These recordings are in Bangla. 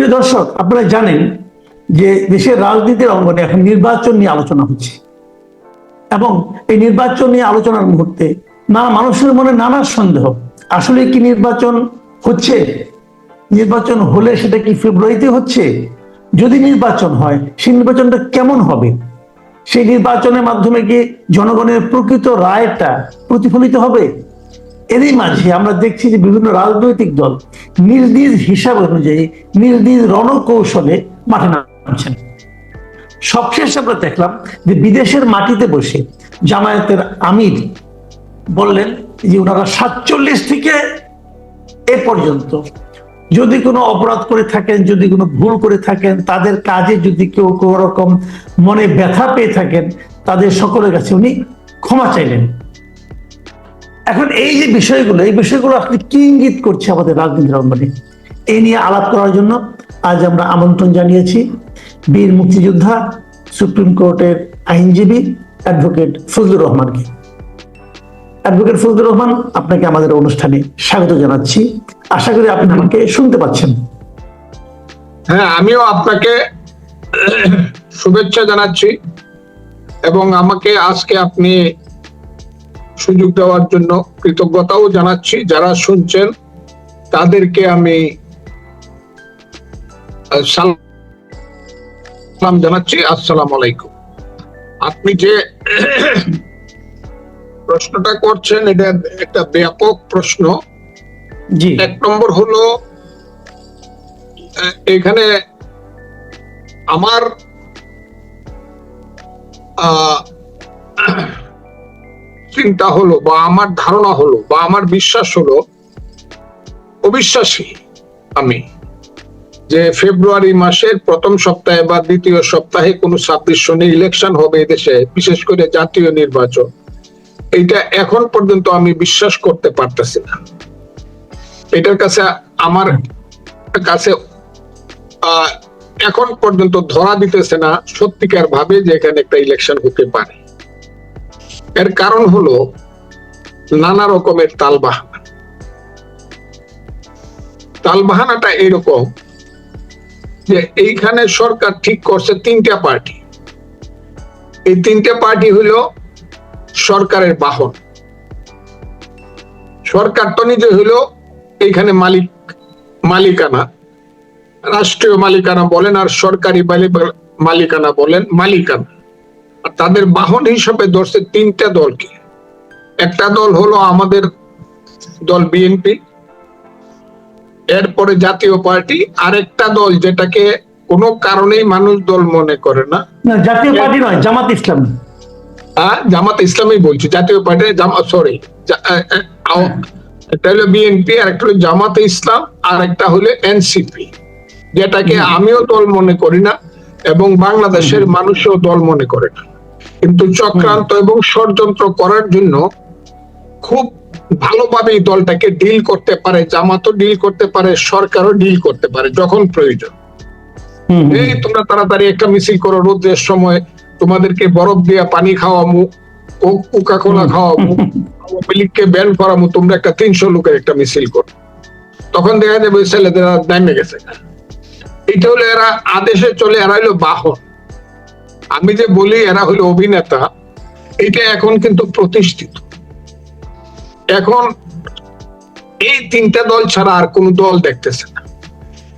প্রিয় দর্শক, আপনারা জানেন যে দেশের রাজনীতির অঙ্গনে এখন নির্বাচন নিয়ে আলোচনা হচ্ছে। এবং এই নির্বাচন নিয়ে আলোচনার মুহূর্তে নানা মানুষের মনে নানা সন্দেহ। আসলে কি নির্বাচন হচ্ছে? নির্বাচন হলে সেটা কি ফেব্রুয়ারিতে হচ্ছে? যদি নির্বাচন হয়, সেই নির্বাচনটা কেমন হবে? সেই নির্বাচনের মাধ্যমে কি জনগণের প্রকৃত রায়টা প্রতিফলিত হবে? এরই মাঝে আমরা দেখছি যে বিভিন্ন রাজনৈতিক দল নিজ নিজ হিসাব অনুযায়ী নিজ নিজ রণকৌশলে মাঠে নামছেন। সবশেষ আমরা দেখলাম যে বিদেশের মাটিতে বসে জামায়াতের আমির বললেন যে ওনারা সাতচল্লিশ থেকে এ পর্যন্ত যদি কোনো অপরাধ করে থাকেন, যদি কোনো ভুল করে থাকেন, তাদের কাজে যদি কেউ কোনো রকম মনে ব্যথা পেয়ে থাকেন, তাদের সকলের কাছে উনি ক্ষমা চাইলেন। এখন এই যে বিষয়গুলো, এই বিষয়গুলো আসলে কি ইঙ্গিত করছে আমাদের রাজনীতির অঙ্গনে? এই নিয়ে আলাপ করার জন্য আজ আমরা আমন্ত্রণ জানিয়েছি বীর মুক্তিযোদ্ধা, সুপ্রিম কোর্টের আইনজীবী অ্যাডভোকেট ফজলুর রহমানকে। অ্যাডভোকেট ফজলুর রহমান, আপনাকে আমাদের অনুষ্ঠানে স্বাগত জানাচ্ছি। আশা করি আপনি আমাকে শুনতে পাচ্ছেন। হ্যাঁ আমিও আপনাকে শুভেচ্ছা জানাচ্ছি এবং আমাকে আজকে আপনি সুযোগ দেওয়ার জন্য কৃতজ্ঞতাও জানাচ্ছি। যারা শুনছেন তাদেরকে আমি সালাম জানাচ্ছি। আসসালাম আলাইকুম। আপনি যে প্রশ্নটা করছেন এটা একটা ব্যাপক প্রশ্ন। এক নম্বর হলো এখানে আমার আহ, চিন্তা হলো বা আমার ধারণা হলো বা আমার বিশ্বাস হলো, অবিশ্বাসী আমি। যে ফেব্রুয়ারি মাসের প্রথম সপ্তাহে বা দ্বিতীয় সপ্তাহে কোনো ছাব্বিশ সনে ইলেকশন হবে এদেশে বিশেষ করে জাতীয় নির্বাচন। এইটা এখন পর্যন্ত আমি বিশ্বাস করতে পারতেছি না। এটার কাছে আমার কাছে এখন পর্যন্ত ধরা দিতেছে না সত্যিকার ভাবে যে এখানে একটা ইলেকশন হতে পারে। এর কারণ হলো নানা রকমের তালবাহানা। তালবাহানাটা এরকম যে এইখানে সরকার ঠিক করছে তিনটা পার্টি। এই তিনটা পার্টি হলো সরকারের বাহন। সরকার তো নিজে হইল এইখানে মালিক, মালিকানা। রাষ্ট্রীয় মালিকানা বলেন আর সরকারি মালি- মালিকানা বলেন মালিকানা। তাদের বাহন হিসাবে ধরছে তিনটা দলকে। একটা দল হলো আমাদের দল বিএনপি এরপরে জাতীয় পার্টি আরেকটা দল যেটাকে কোনো কারণেই মানুষ দল মনে করে না। জাতীয় পার্টি নয় জামাত ইসলাম। হ্যাঁ জামাত ইসলামী বলছি জাতীয় পার্টি সরি একটা হলো বিএনপি আর একটা হলো জামাতে ইসলাম আর একটা হলো এনসিপি যেটাকে আমিও দল মনে করি না এবং বাংলাদেশের মানুষও দল মনে করে না। কিন্তু চক্রান্ত এবং ষড়যন্ত্র করার জন্য খুব ভালোভাবে দলটাকে ডিল করতে পারে জামাতও ডিল করতে পারে সরকারও ডিল করতে পারে যখন প্রয়োজন। এই তোমরা তাড়াতাড়ি একটা মিছিল করো রোদের সময় তোমাদেরকে বরফ দিয়া পানি খাওয়ামু কোকা কোলা খাওয়ামু আওয়ামী লীগকে ব্যান করামু তোমরা একটা তিনশো লোকের একটা মিছিল করো। তখন দেখা যাবে ছেলেদেরা নেমে গেছে। এটা হলো এরা আদেশে চলে এরা হলো বাহন। আমি যে বলি, এরা হলো অভিনেতা, এটা এখন কিন্তু প্রতিষ্ঠিত। এখন এই তিনটা দল ছাড়া আর কোন দল দেখতেছে না।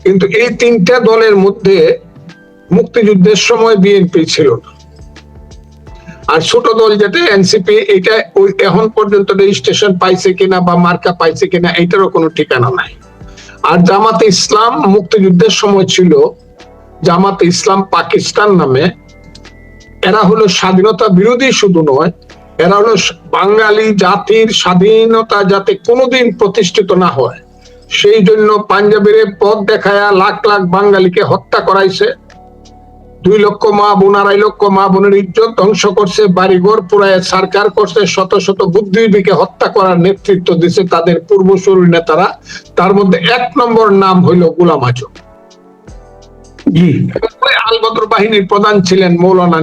কিন্তু এই তিনটা দলের মধ্যে মুক্তিযুদ্ধের সময় বিএনপি ছিল না। আর ছোট দল যেটা, এনসিপি, এটা ওই এখন পর্যন্ত রেজিস্ট্রেশন পাইছে কিনা বা মার্কা পাইছে কিনা, এটারও কোনো ঠিকানা নাই। আর জামাতে ইসলাম মুক্তিযুদ্ধের সময় ছিল, জামাতে ইসলাম পাকিস্তান নামে এরা হলো স্বাধীনতা বিরোধী শুধু নয়, এরা হলো বাঙালি জাতির স্বাধীনতা যাতে কোনোদিন প্রতিষ্ঠিত না হয়। সেই জন্য পাঞ্জাবের পথ দেখায়া লাখ লাখ বাঙালিকে হত্যা করাইছে। দুই লক্ষ মা বোন, আড়াই লক্ষ মা বোনের ইজ্জত ধ্বংস করছে, বাড়িঘর পুরায় সরকার করছে, শত শত বুদ্ধিজীবীকে হত্যা করার নেতৃত্ব দিছে তাদের পূর্বসূরি নেতারা। তার মধ্যে এক নম্বর নাম হইল গুলাম আজম। বাহিনীর প্রধান ছিলেন মৌলানা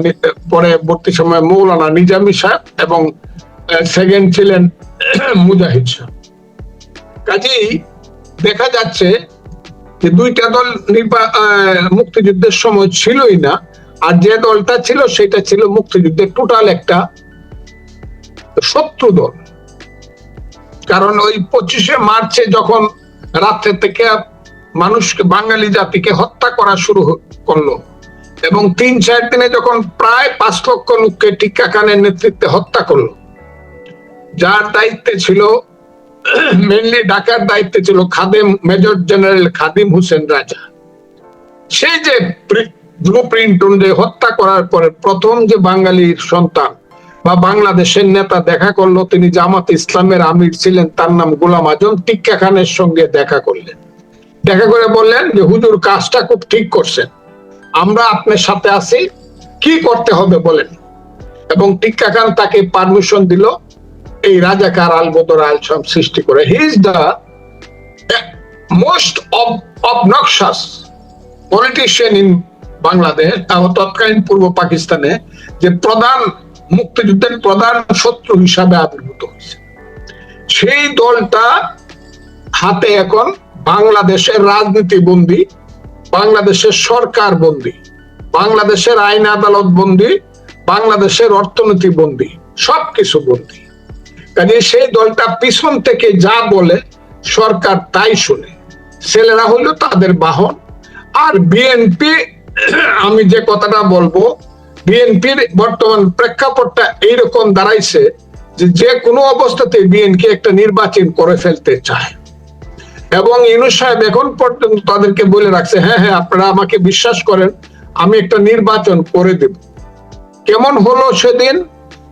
মৌলানা নিজামী সাহেব এবং সেকেন্ড ছিলেন মুজাহিদ কাজেই দেখা যাচ্ছে যে দুইটা দল মুক্তিযুদ্ধের সময় ছিলই না, আর যে দলটা ছিল সেটা ছিল মুক্তিযুদ্ধের টোটাল একটা শত্রু দল। কারণ ওই পঁচিশে মার্চে যখন রাত্রে থেকে মানুষকে বাঙালি জাতিকে হত্যা করা শুরু করল। এবং তিন চার দিনে যখন প্রায় পাঁচ লক্ষ লোককে টিক্কা খানের নেতৃত্বে হত্যা করল, যার দায়িত্বে ছিল মেনলি ঢাকার দায়িত্বে ছিল খাদেম, মেজর জেনারেল খাদিম হোসেন রাজা। সেই যে ব্লু প্রিন্ট হত্যা করার পরে প্রথম যে বাঙালির সন্তান বা বাংলাদেশের নেতা দেখা করল, তিনি জামাত ইসলামের আমির ছিলেন, তার নাম গোলাম আজম টিক্কা খানের সঙ্গে দেখা করলেন। দেখা করে বললেন যে, হুজুর, কাজটা খুব ঠিক করছেন। আমরা আপনার সাথে আছি। কি করতে হবে বলেন? এবং টিক্কা খান তাকে পারমিশন দিল, এই রাজাকার আলবদর আলসাম সৃষ্টি করে। He is the most obnoxious politician in Bangladesh তৎকালীন পূর্ব পাকিস্তানে, যে প্রধান মুক্তিযুদ্ধের প্রধান শত্রু হিসাবে আবির্ভূত হয়েছে। সেই দলটা হাতে এখন বাংলাদেশের রাজনীতি বন্দী বাংলাদেশের সরকার বন্দী, বাংলাদেশের আইন আদালত বন্দী, বাংলাদেশের অর্থনীতি বন্দী, সবকিছু বন্দী। কাজে সেই দলটা পিছন থেকে যা বলে সরকার তাই শুনে। ছেলেরা হলো তাদের বাহন। আর বিএনপি, আমি যে কথাটা বলব, বিএনপির বর্তমান প্রেক্ষাপটটা এইরকম দাঁড়াইছে যে যে কোনো অবস্থাতে বিএনপি একটা নির্বাচন করে ফেলতে চায়। এবং ইউনুস সাহেব এখন পর্যন্ত তাদেরকে বলে রাখছে হ্যাঁ হ্যাঁ আপনারা আমাকে বিশ্বাস করেন, আমি একটা নির্বাচন করে দেব। কেমন হলো সেদিন?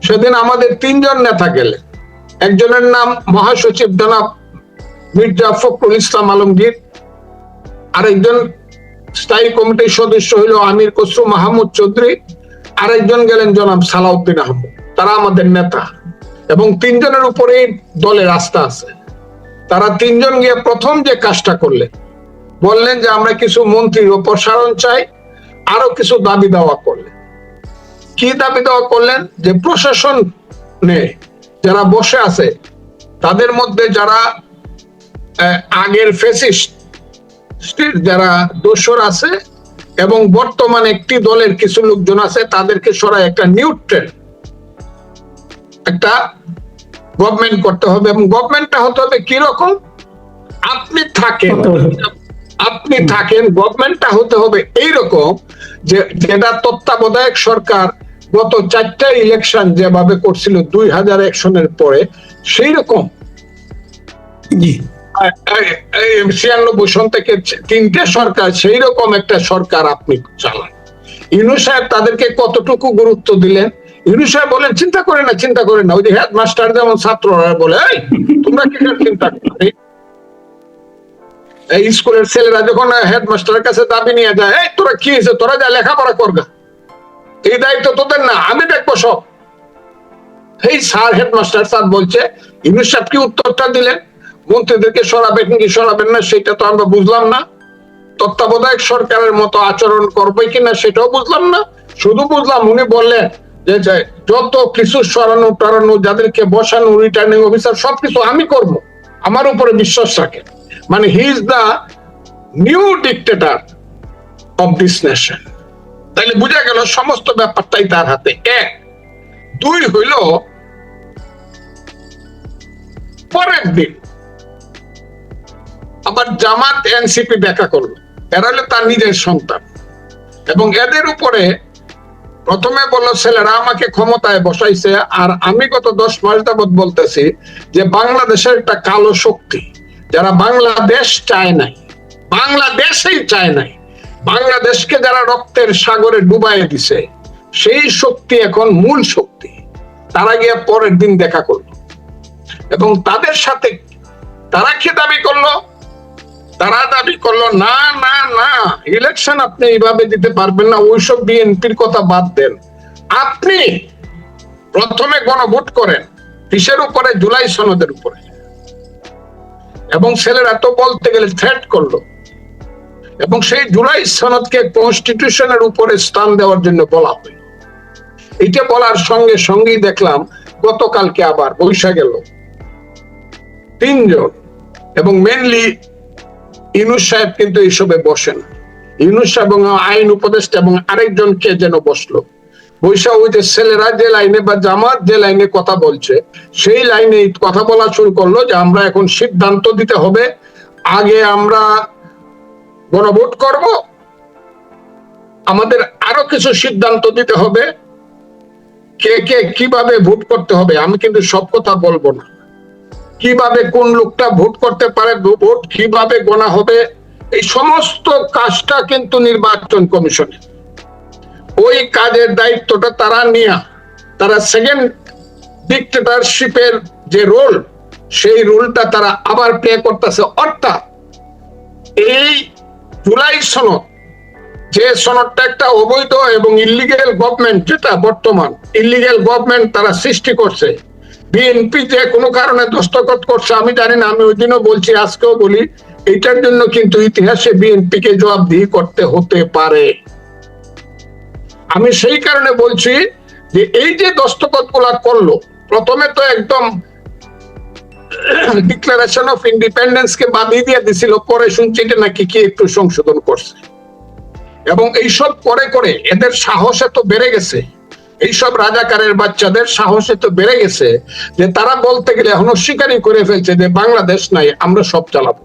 সেদিন আমাদের তিনজন নেতা গেলেন একজনের নাম মহাসচিব জনাব মির্জা ফখরুল ইসলাম আলমগীর, আরেকজন স্থায়ী কমিটির সদস্য হইল আমির কসরু মাহমুদ চৌধুরী, আরেকজন গেলেন জনাব সালাউদ্দিন আহমদ। তারা আমাদের নেতা। এবং তিনজনের উপরেই দলের আস্থা আছে। তারা তিনজন গিয়ে প্রথম যে কাজটা করলেন, বললেন যে আমরা কিছু মন্ত্রীর অপসারণ চাই, আরও কিছু দাবি দেওয়া করলেন। কি দাবি দেওয়া করলেন? যে প্রশাসন যারা বসে আছে, তাদের মধ্যে যারা আগের ফেসিস্ট যারা দোসর আছে এবং বর্তমান একটি দলের কিছু লোকজন আছে, তাদেরকে সরাই একটা নিউট্রেল, একটা গভর্নমেন্ট করতে হবে এবং গভর্নমেন্টটা হতে হবে কীরকম? আপনি থাকেন আপনি থাকেন গভর্নমেন্টটা হতে হবে এইরকম যে যেটা তত্ত্বাবধায়ক সরকার গত চারটা ইলেকশন যেভাবে করছিল দুই হাজার এক সনের পরে সেই রকম ছিয়ানব্বই সন থেকে তিনটে সরকার সেই রকম একটা সরকার আপনি চালান। ইনু সাহেব তাদেরকে কতটুকু গুরুত্ব দিলেন? ইনু সাহেব বলেন চিন্তা করে না চিন্তা করে না। ওই যে যেমন বলে "এই, তোমরা কি চিন্তা এই স্কুলের ছেলেরা যখন কাছে দাবি নিয়ে যায় এই তোরা কি হয়েছে? তোরা যা লেখাপড়া এই দায়িত্ব তোদের না আমি দেখব সব। এই স্যার হেডমাস্টার স্যার বলছে ইউনুস সাহেব কি উত্তরটা দিলেন? মন্ত্রীদেরকে সরাবেন কি সরাবেন না সেটা তো আমরা বুঝলাম না। তত্ত্বাবধায়ক সরকারের মতো আচরণ করবে কিনা সেটাও বুঝলাম না। শুধু বুঝলাম উনি বললেন যত কিছু সরানো, টরানো, যাদেরকে বসানো রিটার্নিং অফিসার সবকিছু আমি করব। আমার উপরে বিশ্বাস রাখেন মানে he is the new dictator of this nation তাইলে বোঝা গেল সমস্ত ব্যাপারটাই তার হাতে। এক। দুই হইল পরের দিন আবার জামাত এনসিপি দেখা করল। এরা হলো তার নিজের সন্তান। এবং এদের উপরে প্রথমে বলল, ছেলেরা, আমাকে ক্ষমতায় বসাইছে, আর আমি গত দশ মাস যাবৎ বলতেছি যে বাংলাদেশের একটা কালো শক্তি, যারা বাংলাদেশ চায় নাই, বাংলাদেশেই চায় নাই, বাংলাদেশকে যারা রক্তের সাগরে ডুবাই দিছে, সেই শক্তি এখন মূল শক্তি। তারা গিয়ে পরের দিন দেখা করল। এবং তাদের সাথে তারা কি দাবি করল? তারা দাবি করল, না না না ইলেকশন আপনি এইভাবে দিতে পারবেন না, ওইসব বিএনপির কথা বাদ দেন। আপনি প্রথমে গণভোট করেন, কিসের উপরে? জুলাই সনদের উপরে। এবং ছেলেরা তো বলতে গেলে থ্রেট করল। এবং সেই জুলাই সনদকে কনস্টিটিউশনের উপরে স্থান দেওয়ার জন্য বলা হয়। এটা বলার সঙ্গে সঙ্গেই দেখলাম, গতকালকে আবার বৈশা গেল। তিনজন এবং মেনলি ইউনুস সাহেব কিন্তু এইসবে বসেন। ইউনুস এবং আইন উপদেষ্টা এবং আরেকজন কে যেন বসল। বৈশা ওই যে ছেলেরা যে লাইনে বা জামাত যে লাইনে কথা বলছে, সেই লাইনে কথা বলা শুরু করল যে আমরা এখন সিদ্ধান্ত দিতে হবে, আগে আমরা গণভোট করব, আমাদের আরও কিছু সিদ্ধান্ত দিতে হবে, কে কে কীভাবে ভোট করতে হবে, আমি কিন্তু সব কথা বলব না। কীভাবে কোন লোকটা ভোট করতে পারে, ভোট কীভাবে গোনা হবে, এই সমস্ত কাজটা কিন্তু নির্বাচন কমিশনের ওই কাজের দায়িত্বটা তারা নিয়ে। তারা সেকেন্ড ডিক্টেটারশিপের যে রোল সেই রোলটা তারা আবার প্লে করতেছে। অর্থাৎ এই জুলাই সনদ, যে সনদটা একটা অবৈধ এবং ইলিগেল গভর্নমেন্ট যেটা বর্তমান ইলিগেল গভর্নমেন্ট তারা সৃষ্টি করছে বিএনপি যে কোনো কারণে দস্তখত করছে, আমি জানি না, আমি ওই দিনও বলছি, আজকেও বলি এটার জন্য কিন্তু ইতিহাসে বিএনপি কে জবাবদিহি করতে হতে পারে। আমি সেই কারণে বলছি যে এই যে দস্তখতগুলা করল, প্রথমে তো একদম ডিক্লারেশন অফ ইন্ডিপেন্ডেন্স কে বাদিয়ে দিয়ে দিছিল, পরে শুনছি যে নাকি কি একটু সংশোধন করছে। এবং এইসব করে করে এদের সাহস এত বেড়ে গেছে। এইসব রাজাকারের বাচ্চাদের সাহস এত বেড়ে গেছে যে তারা বলতে গেলে এখন স্বীকারই করে ফেলছে যে বাংলাদেশ নাই আমরা সব চালাবো।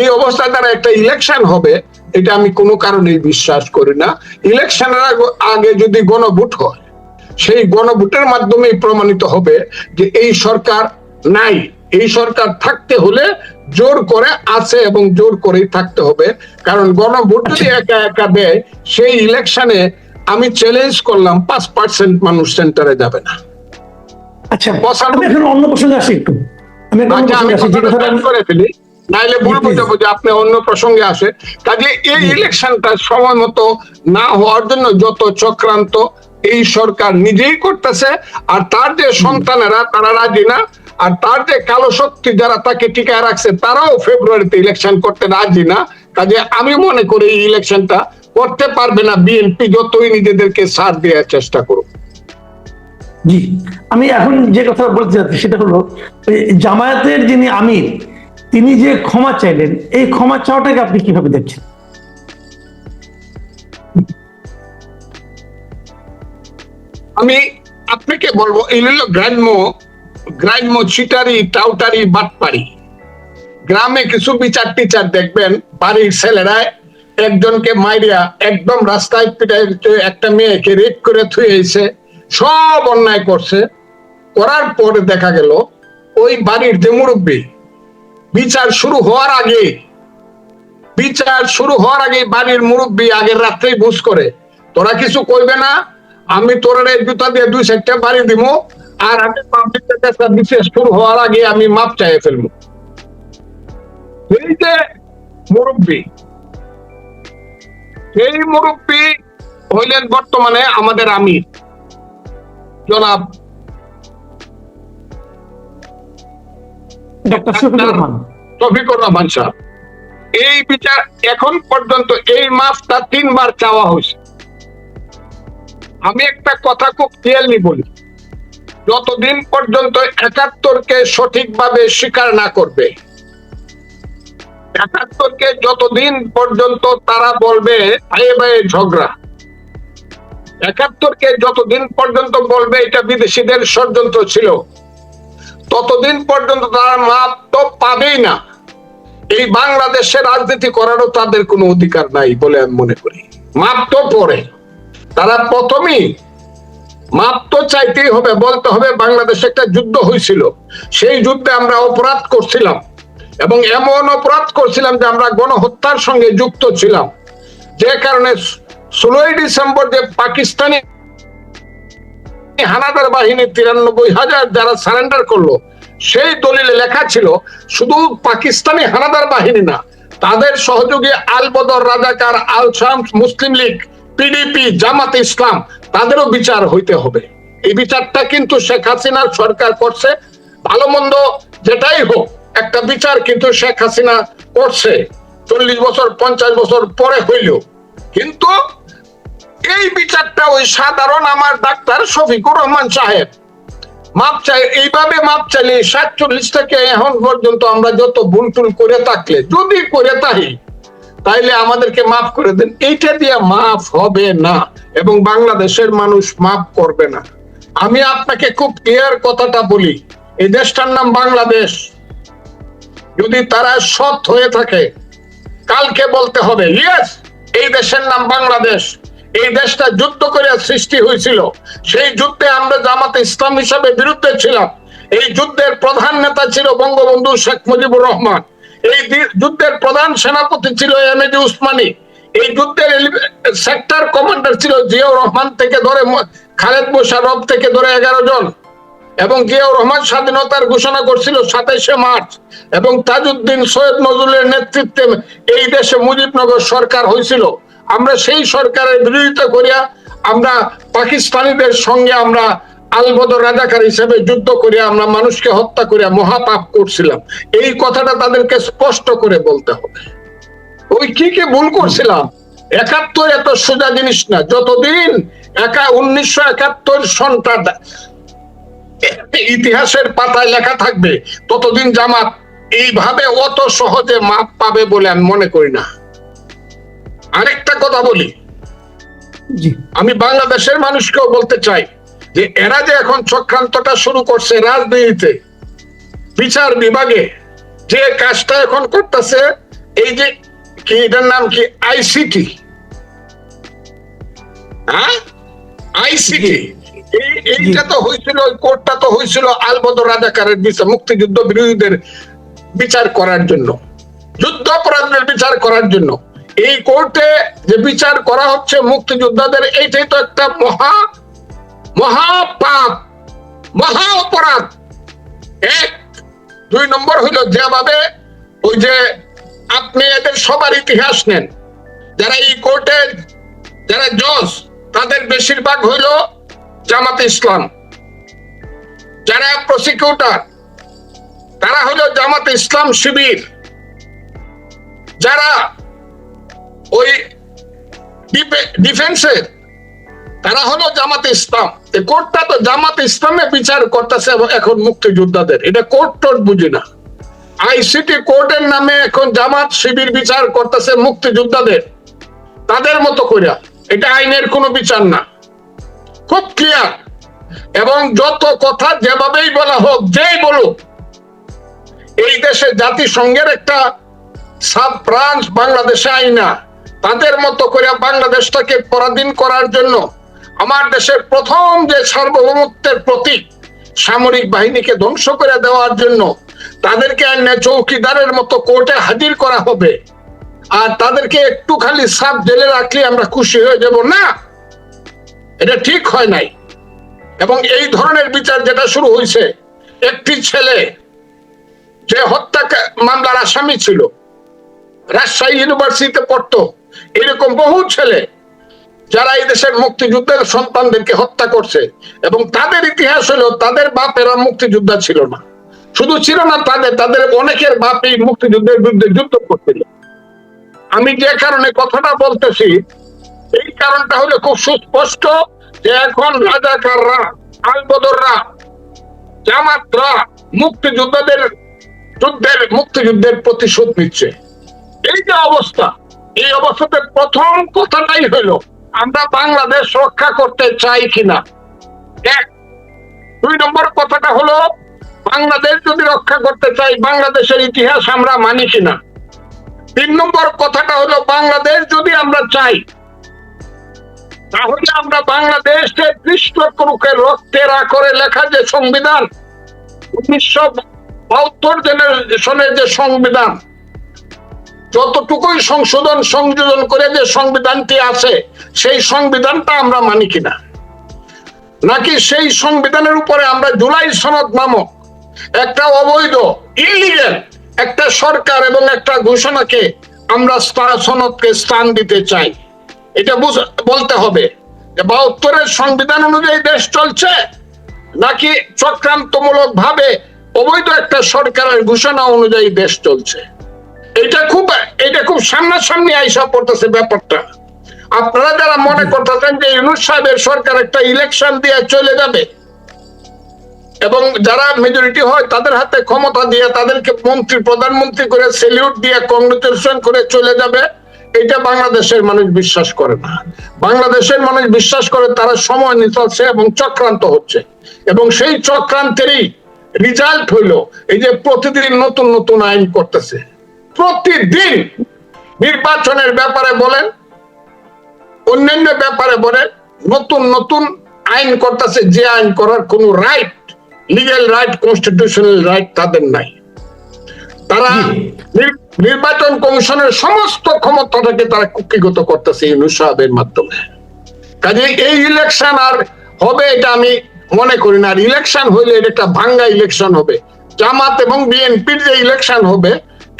এই অবস্থায় দ্বারা একটা ইলেকশন হবে এটা আমি কোনো কারণেই বিশ্বাস করি না। ইলেকশনের আগে যদি গণভোট হয় সেই গণভোটের মাধ্যমেই প্রমাণিত হবে যে এই সরকার নাই। এই সরকার থাকতে হলে জোর করে আছে এবং জোর করেই থাকতে হবে। কারণ গণভোট যদি একা একা দেয় সেই ইলেকশনে আমি চ্যালেঞ্জ করলাম পাঁচ পার্সেন্ট মানুষ সেন্টারে যাবে না। আচ্ছা বসানো- আমি এখন অন্য প্রসঙ্গে আসি একটু। আমি একটা অন্য আমি প্রসঙ্গে আসি যে কথাটা কথাটা শেষ আমি- করে ফেলি নাইলে ভুল please. যে আপনি অন্য প্রসঙ্গে আসে। কাজে এই ইলেকশনটা সময় মতো না হওয়ার জন্য যত চক্রান্ত এই সরকার নিজেই করতেছে আর তার যে সন্তানেরা তারা রাজি না আর তার যে কালো শক্তি যারা তাকে টিকায় রাখছে তারাও ফেব্রুয়ারিতে ইলেকশন করতে রাজি না। কাজে আমি মনে করি এই ইলেকশনটা করতে পারবে না বিএনপি যতই নিজেদেরকে সাথ দেওয়ার চেষ্টা করুক। জি আমি এখন যে কথা বলতে চাচ্ছি সেটা হলো জামায়াতের যিনি আমির তিনি যে ক্ষমা চাইলেন এই ক্ষমা চাওয়াটাকে আপনি কীভাবে দেখছেন? আমি আপনাকে বলব এই হলো গ্রাম্য গ্রাম্য চিটারি টাউটারি বাটপারি গ্রামে কিছু বিচার টিচার দেখবেন বাড়ির ছেলেরা একজনকে মাইরিয়া একদম রাস্তায় পিটাই একটা মেয়েকে রেপ করে থুয়েছে সব অন্যায় করছে। করার পরে দেখা গেল, ওই বাড়ির যে মুরব্বী, বিচার শুরু হওয়ার আগে, বিচার শুরু হওয়ার আগে বাড়ির মুরব্বী আগের রাত্রেই বুঝ করে, তোরা কিছু কইবে না, আমি তোরা এই জুতা দিয়ে দুই চারটা বাড়ি দিব আর আমি পাবলিকের বিশেষ শুরু হওয়ার আগে আমি মাপ চাইয়ে ফেলব। এই যে মুরব্বী এই মুরব্বী হইলেন বর্তমানে আমাদের আমির। জনাব শফিকুর রহমান। সাহেব এই বিচার এখন পর্যন্ত এই মাফটা তিনবার চাওয়া হয়েছে। আমি একটা কথা খুব ক্লিয়ারলি বলি যতদিন পর্যন্ত একাত্তরকে সঠিকভাবে স্বীকার না করবে একাত্তরকে যতদিন পর্যন্ত তারা বলবে ভাইয়ে ভাইয়ে ঝগড়া, একাত্তরকে যতদিন পর্যন্ত বলবে এটা বিদেশিদের ষড়যন্ত্র ছিল, ততদিন পর্যন্ত তারা মাপ তো পাবেই না। এই বাংলাদেশে রাজনীতি করারও তাদের কোনো অধিকার নাই বলে আমি মনে করি। মাপ তো পরে তারা প্রথমেই মাপ তো চাইতেই হবে, বলতে হবে বাংলাদেশে একটা যুদ্ধ হয়েছিল, সেই যুদ্ধে আমরা অপরাধ করছিলাম। এবং এমন অপরাধ করছিলাম যে আমরা গণহত্যার সঙ্গে যুক্ত ছিলাম। যে কারণে ষোলোই ডিসেম্বর যে পাকিস্তানি হানাদার বাহিনী তিরানব্বই হাজার যারা সারেন্ডার করল, সেই দলিলে লেখা ছিল, শুধু পাকিস্তানি হানাদার বাহিনী না, তাদের সহযোগী আল বদর রাজাকার আল শামস মুসলিম লীগ, পিডিপি, জামাত ইসলাম, তাদেরও বিচার হইতে হবে। এই বিচারটা কিন্তু শেখ হাসিনার সরকার করছে, ভালো মন্দ যেটাই হোক। একটা বিচার কিন্তু শেখ হাসিনা করছে। চল্লিশ বছর, পঞ্চাশ বছর পরে হইল। কিন্তু এই বিচারটা ওই সাধারণ আমার ডাক্তার শফিকুর রহমান সাহেব। মাপ চাই এইভাবে মাপ চাইলে সাতচল্লিশ থেকে এখন পর্যন্ত আমরা যত ভুল টুল করে থাকলে, যদি করে থাকি, তাইলে আমাদেরকে মাফ করে দেন। এইটা দিয়ে মাফ হবে না এবং বাংলাদেশের মানুষ মাফ করবে না। আমি আপনাকে খুব ক্লিয়ার কথাটা বলি। এই দেশটার নাম বাংলাদেশ। যদি তারা সৎ হয়ে থাকে, কালকে বলতে হবে ইয়েস এই দেশের নাম বাংলাদেশ। এই দেশটা যুদ্ধ করে সৃষ্টি হয়েছিল সেই যুদ্ধে আমরা জামাতে ইসলাম হিসাবে বিরুদ্ধে ছিলাম। এই যুদ্ধের প্রধান নেতা ছিল বঙ্গবন্ধু শেখ মুজিবুর রহমান। এই যুদ্ধের প্রধান সেনাপতি ছিল এম এ উসমানী। এই যুদ্ধের সেক্টর কমান্ডার ছিল জিয়াউর রহমান থেকে ধরে খালেদ মোশাররফ থেকে ধরে এগারো জন। এবং জিয়াউর রহমান স্বাধীনতার ঘোষণা করছিল সাতাইশে মার্চ। এবং তাজউদ্দিন সৈয়দ নজরুলের নেতৃত্বে এই দেশে মুজিবনগর সরকার হয়েছিল। আমরা সেই সরকারের বিরোধিতা করিয়া আমরা পাকিস্তানিদের সঙ্গে আমরা আলবদর রাজাকার হিসেবে যুদ্ধ করিয়া আমরা মানুষকে হত্যা করিয়া মহাপাপ করছিলাম। এই কথাটা তাদেরকে স্পষ্ট করে বলতে হবে। ওই কি কি ভুল করছিলাম? একাত্তর এত সোজা জিনিস না। যতদিন একা উনিশশো একাত্তর সনটা ইতিহাসের পাতায় লেখা থাকবে ততদিন জামাত এইভাবে অত সহজে মাপ পাবে বলে আমি মনে করি না। আরেকটা কথা বলি। আমি বাংলাদেশের মানুষকেও বলতে চাই যে এরা যে এখন চক্রান্তটা শুরু করছে রাজনীতিতে বিচার বিভাগে যে কাজটা এখন করতেছে এই যে কি এটার নাম কি? আইসিটি। হ্যাঁ? আইসিটি। এইটা তো হয়েছিল ওই কোর্টটা তো হয়েছিল আলবদর রাজাকারের বিচার, মুক্তিযুদ্ধ বিরোধীদের বিচার করার জন্য, যুদ্ধ অপরাধের বিচার করার জন্য। এই কোর্টে যে বিচার করা হচ্ছে মুক্তিযোদ্ধাদের, এইটাই তো একটা মহা মহা পাপ, মহা অপরাধ। এক, দুই নম্বর হইল যেভাবে ওই যে আপনি এদের সবার ইতিহাস নেন। যারা এই কোর্টে যারা জজ, তাদের বেশিরভাগ হইল জামাতে ইসলাম, যারা প্রসিকিউটর তারা হলো জামাতে ইসলাম শিবির। যারা ওই ডিফেন্সের তারা হলো জামাতে ইসলাম। কোর্টটা তো জামাতে ইসলামে বিচার করতেছে এখন মুক্তিযোদ্ধাদের। এটা কোর্ট টোট বুঝি না। আইসিটি কোর্টের নামে এখন জামাত শিবির বিচার করতেছে মুক্তিযোদ্ধাদের। তাদের মতো করিয়া এটা আইনের কোনো বিচার না। খুব ক্লিয়ার এবং যত কথা যেভাবেই বলা হোক, যেই বলুক, এই দেশে জাতিসংঘের একটা সাব ব্রাঞ্চ বাংলাদেশে আইনা। তাদের মতো করে বাংলাদেশটাকে পরাধীন করার জন্য আমার দেশের প্রথম যে সার্বভৌমত্বের প্রতীক সামরিক বাহিনীকে ধ্বংস করে দেওয়ার জন্য তাদেরকে আইনে চৌকিদারের মতো কোর্টে হাজির করা হবে। আর তাদেরকে একটু খালি সাব জেলে রাখলে আমরা খুশি হয়ে যাব। না! এটা ঠিক হয় নাই। এবং এই ধরনের বিচার যেটা শুরু হয়েছে একটি ছেলে যে হত্যা মামলার আসামি ছিল, রাজশাহী ইউনিভার্সিটিতে পড়তো, এরকম বহু ছেলে যারা এই দেশের মুক্তিযুদ্ধের সন্তানদেরকে হত্যা করছে এবং তাদের ইতিহাস হলো তাদের বাপেরা মুক্তিযোদ্ধা ছিল না। শুধু ছিল না তাদের তাদের অনেকের বাপ এই মুক্তিযুদ্ধের বিরুদ্ধে যুদ্ধ করছিল। আমি যে কারণে কথাটা বলতেছি এই কারণটা হলো খুব সুস্পষ্ট যে এখন রাজাকাররা, আলবদররা, জামাতরা মুক্তিযোদ্ধাদের, যুদ্ধের, মুক্তিযুদ্ধের প্রতিশোধ নিচ্ছে। এই যে অবস্থা, এই অবস্থাতে প্রথম কথাটাই হলো, আমরা বাংলাদেশ রক্ষা করতে চাই কিনা? এক। দুই নম্বর কথাটা হলো, বাংলাদেশ যদি রক্ষা করতে চাই, বাংলাদেশের ইতিহাস আমরা মানি কিনা? তিন নম্বর কথাটা হলো, বাংলাদেশ যদি আমরা চাই তাহলে আমরা বাংলাদেশে কৃষ্ণকুরুকের রক্তের করে লেখা যে সংবিধান, উনিশশো বাহাত্তর জেনারেশনের যে সংবিধান, যতটুকুই সংশোধন সংযোজন করে যে সংবিধানটি আছে, সেই সংবিধানটা আমরা মানি কিনা? নাকি সেই সংবিধানের উপরে আমরা জুলাই সনদ নামক একটা অবৈধ ইলিগেল একটা সরকার এবং একটা ঘোষণাকে আমরা সনদকে স্থান দিতে চাই? এটা বলতে হবে যে বাহাত্তরের সংবিধান অনুযায়ী দেশ চলছে নাকি চক্রান্তমূলক ভাবে অবৈধ একটা সরকারের ঘোষণা অনুযায়ী দেশ চলছে? এটা খুব এটা খুব সামনাসামনি আইসা পড়তেছে ব্যাপারটা। আপনারা যারা মনে করতেছেন যে ইউনুস সাহেবের সরকার একটা ইলেকশন দিয়ে চলে যাবে এবং যারা মেজরিটি হয় তাদের হাতে ক্ষমতা দিয়ে তাদেরকে মন্ত্রী, প্রধানমন্ত্রী করে সেলিউট দিয়ে কংগ্রেচুলেশন করে চলে যাবে এটা বাংলাদেশের মানুষ বিশ্বাস করে না। বাংলাদেশের মানুষ বিশ্বাস করে তারা সময় নিতে এবং চক্রান্ত হচ্ছে। এবং সেই চক্রান্তেরই রেজাল্ট হইল এই যে প্রতিদিন নতুন নতুন আইন করতেছে। প্রতিদিন নির্বাচনের ব্যাপারে বলেন অন্যান্য ব্যাপারে বলেন নতুন নতুন আইন করতেছে যে আইন করার কোনো right legal right constitutional right তাদের নাই। তারা নির্বাচন কমিশনের সমস্ত ক্ষমতাটাকে তারা কুক্ষিগত করতেছে ইউনুস সাহেবের মাধ্যমে। কাজে এই ইলেকশন আর হবে এটা আমি মনে করি না। আর ইলেকশন হইলে এটা একটা ভাঙ্গা ইলেকশন হবে। জামাত এবং বিএনপির যে ইলেকশন হবে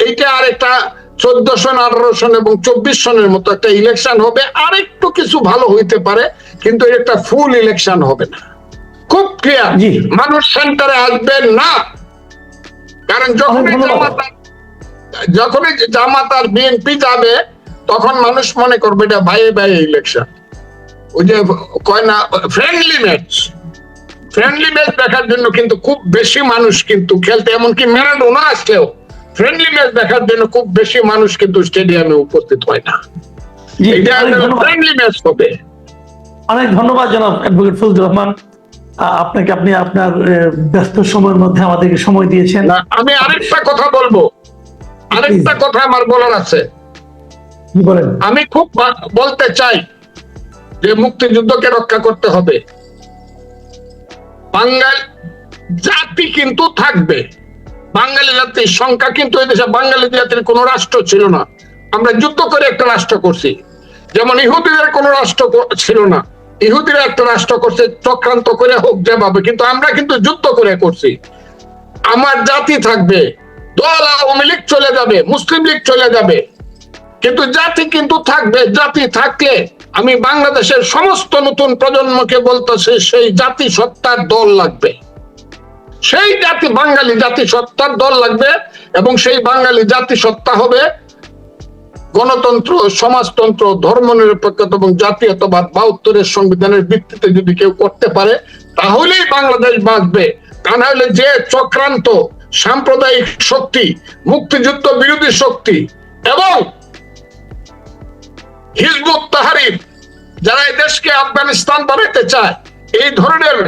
এইটা আর একটা চোদ্দ সন আঠারো সন এবং চব্বিশ সনের মতো একটা ইলেকশন হবে। আর একটু কিছু ভালো হইতে পারে কিন্তু এটা একটা ফুল ইলেকশন হবে না। খুব ক্লিয়ার মানুষ সেন্টারে আসবে না। কারণ যখন যখনই জামাত আর বিএনপি যাবে তখন মানুষ মনে করবে এটা ভাইয়ে ভাইয়ে ইলেকশন ওই যে কয় না ফ্রেন্ডলি ম্যাচ ফ্রেন্ডলি ম্যাচ দেখার জন্য কিন্তু খুব বেশি মানুষ কিন্তু খেলতে এমনকি ম্যারাডোনা আসলেও ফ্রেন্ডলি ম্যাচ দেখার জন্য খুব বেশি মানুষ কিন্তু স্টেডিয়ামে উপস্থিত হয় না। এটা ফ্রেন্ডলি ম্যাচ হবে। অনেক ধন্যবাদ জনাব অ্যাডভোকেট ফজলুর রহমান। আপনাকে আপনি আপনার ব্যস্ত সময়ের মধ্যে আমাদেরকে সময় দিয়েছেন। আমি আরেকটা কথা বলব। আরেকটা কথা আমার বলার আছে। আমি খুব বলতে চাই যে মুক্তিযুদ্ধকে রক্ষা করতে হবে। বাঙাল জাতি কিন্তু থাকবে। বাঙালি জাতির সংখ্যা কিন্তু এই দেশে বাঙালি জাতির কোন রাষ্ট্র ছিল না। আমরা যুদ্ধ করে একটা রাষ্ট্র করছি। যেমন ইহুদিদের কোন রাষ্ট্র ছিল না। ইহুদিরা একটা রাষ্ট্র করছে চক্রান্ত করে হোক যেভাবে কিন্তু আমরা কিন্তু যুদ্ধ করে করছি। আমার জাতি থাকবে দল আওয়ামী লীগ চলে যাবে, মুসলিম লীগ চলে যাবে। কিন্তু জাতি কিন্তু থাকবে, জাতি থাকলে আমি বাংলাদেশের সমস্ত নতুন প্রজন্মকে বলতেছি, সেই জাতি সত্তার দল লাগবে। সেই জাতি, বাঙালি জাতি সত্তার দল লাগবে এবং সেই বাঙালি জাতি সত্তা হবে গণতন্ত্র, সমাজতন্ত্র, ধর্মনিরপেক্ষতা এবং জাতীয়তাবাদ বাহাত্তরের সংবিধানের ভিত্তিতে যদি কেউ করতে পারে, তাহলেই বাংলাদেশ বাঁচবে। তা না হলে যে চক্রান্ত সাম্প্রদায়িক শক্তি, মুক্তিযুদ্ধ বিরোধী শক্তি এবং হিজবুত তাহারির যারা এই দেশকে আফগানিস্তান বানাতে চায়, এই ধরনের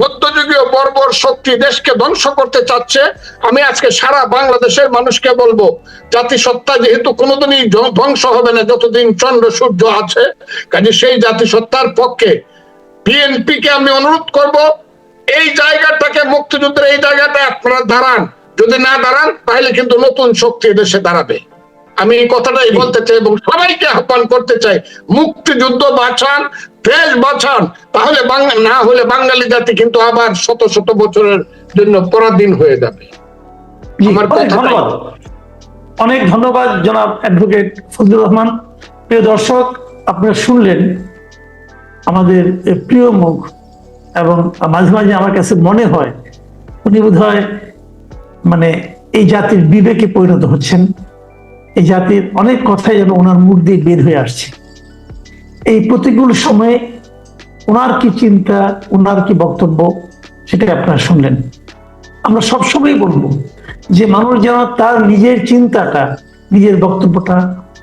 মধ্যযুগীয় বর্বর শক্তি দেশকে ধ্বংস করতে চাচ্ছে, আমি আজকে সারা বাংলাদেশের মানুষকে বলব, জাতিসত্তা যেহেতু কোনোদিনই ধ্বংস হবে না, যতদিন চন্দ্র, সূর্য আছে, কাজে সেই জাতিসত্তার পক্ষে বিএনপি কে আমি অনুরোধ করব এই জায়গাটাকে মুক্তিযুদ্ধের এই জায়গাটা আপনারা দাঁড়ান। যদি না দাঁড়ান তাহলে কিন্তু নতুন শক্তি দেশে দাঁড়াবে। আমি এই কথাটাই বলতে চাই এবং সবাইকে আহ্বান করতে চাই মুক্তিযুদ্ধ বাঁচান দেশ বাঁচান। তাহলে না হলে বাঙালি জাতি কিন্তু আবার শত শত বছরের জন্য পরাধীন হয়ে যাবে। আমার ধন্যবাদ। অনেক ধন্যবাদ জনাব অ্যাডভোকেট ফজলুর রহমান। প্রিয় দর্শক আপনারা শুনলেন আমাদের প্রিয় মুখ এবং মাঝে মাঝে আমার কাছে মনে হয় উনি বোধ মানে এই জাতির বিবেকে পরিণত হচ্ছেন। এই জাতির অনেক কথাই যেন ওনার মুখ দিয়ে বের হয়ে আসছে। এই প্রতিকূল সময়ে ওনার কি চিন্তা, ওনার কি বক্তব্য, সেটাই আপনারা শুনলেন। আমরা সবসময় বলব যে মানুষ যেন তার নিজের চিন্তাটা, নিজের বক্তব্যটা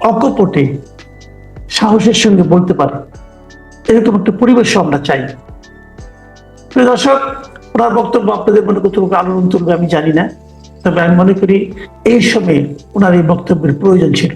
অকপটে সাহসের সঙ্গে বলতে পারে। এরকম একটা পরিবেশ আমরা চাই। প্রিয় দর্শক, ওনার বক্তব্য আপনাদের মনে কতটুকু আলোড়ন তুলবে আমি জানি না। তবে আমি মনে করি এই সময়ে ওনার এই বক্তব্যের প্রয়োজন ছিল।